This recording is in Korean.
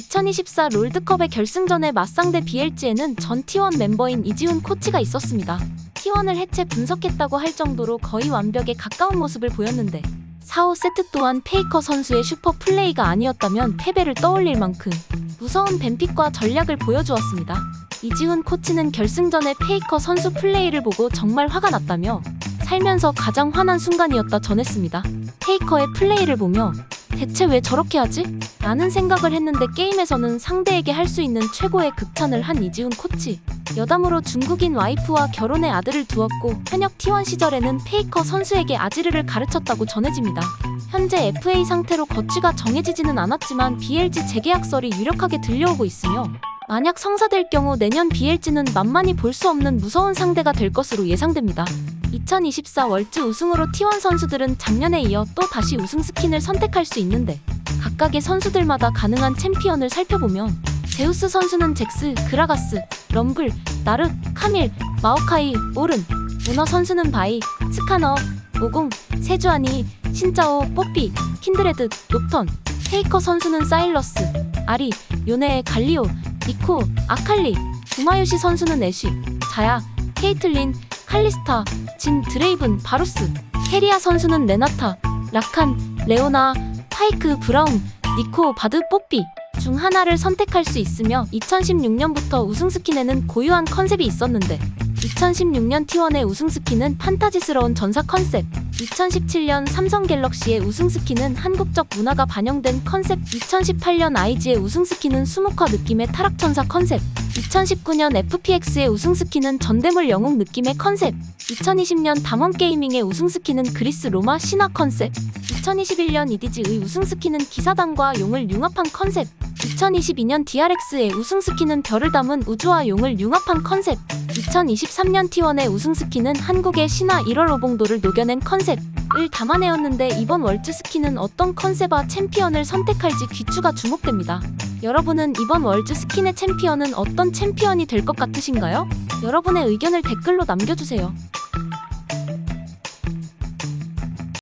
2024 롤드컵의 결승전의 맞상대 BLG에는 전 T1 멤버인 이지훈 코치가 있었습니다. T1을 해체 분석했다고 할 정도로 거의 완벽에 가까운 모습을 보였는데 4, 5세트 또한 페이커 선수의 슈퍼 플레이가 아니었다면 패배를 떠올릴 만큼 무서운 뱀픽과 전략을 보여주었습니다. 이지훈 코치는 결승전의 페이커 선수 플레이를 보고 정말 화가 났다며 살면서 가장 화난 순간이었다 전했습니다. 페이커의 플레이를 보며 대체 왜 저렇게 하지? 라는 생각을 했는데 게임에서는 상대에게 할 수 있는 최고의 극찬을 한 이지훈 코치. 여담으로 중국인 와이프와 결혼해 아들을 두었고 현역 T1 시절에는 페이커 선수에게 아지르를 가르쳤다고 전해집니다. 현재 FA 상태로 거취가 정해지지는 않았지만 BLG 재계약설이 유력하게 들려오고 있으며 만약 성사될 경우 내년 BLG는 만만히 볼 수 없는 무서운 상대가 될 것으로 예상됩니다. 2024 월즈 우승으로 T1 선수들은 작년에 이어 또 다시 우승 스킨을 선택할 수 있는데 각각의 선수들마다 가능한 챔피언을 살펴보면 제우스 선수는 잭스, 그라가스, 럼글, 나르, 카밀, 마오카이, 오른, 오너 선수는 바이, 스카너, 오공, 세주아니, 신짜오, 뽀삐, 킨드레드, 녹턴, 페이커 선수는 사일러스, 아리, 요네, 갈리오, 니코, 아칼리, 구마유시 선수는 애쉬, 자야, 케이틀린, 칼리스타, 진 드레이븐, 바루스, 캐리아 선수는 레나타, 라칸, 레오나, 파이크, 브라운, 니코, 바드, 뽀삐 중 하나를 선택할 수 있으며 2016년부터 우승 스킨에는 고유한 컨셉이 있었는데 2016년 T1의 우승 스킨은 판타지스러운 전사 컨셉 2017년 삼성 갤럭시의 우승 스킨은 한국적 문화가 반영된 컨셉 2018년 IG의 우승 스킨은 수묵화 느낌의 타락천사 컨셉 2019년 FPX의 우승 스킨은 전대물 영웅 느낌의 컨셉. 2020년 담원 게이밍의 우승 스킨은 그리스 로마 신화 컨셉. 2021년 이디즈의 우승 스킨은 기사단과 용을 융합한 컨셉. 2022년 DRX의 우승 스킨은 별을 담은 우주와 용을 융합한 컨셉. 2023년 T1의 우승 스킨은 한국의 신화 1월 오봉도를 녹여낸 컨셉을 담아내었는데 이번 월즈 스킨은 어떤 컨셉과 챔피언을 선택할지 귀추가 주목됩니다. 여러분은 이번 월즈 스킨의 챔피언은 어떤 챔피언이 될 것 같으신가요? 여러분의 의견을 댓글로 남겨주세요.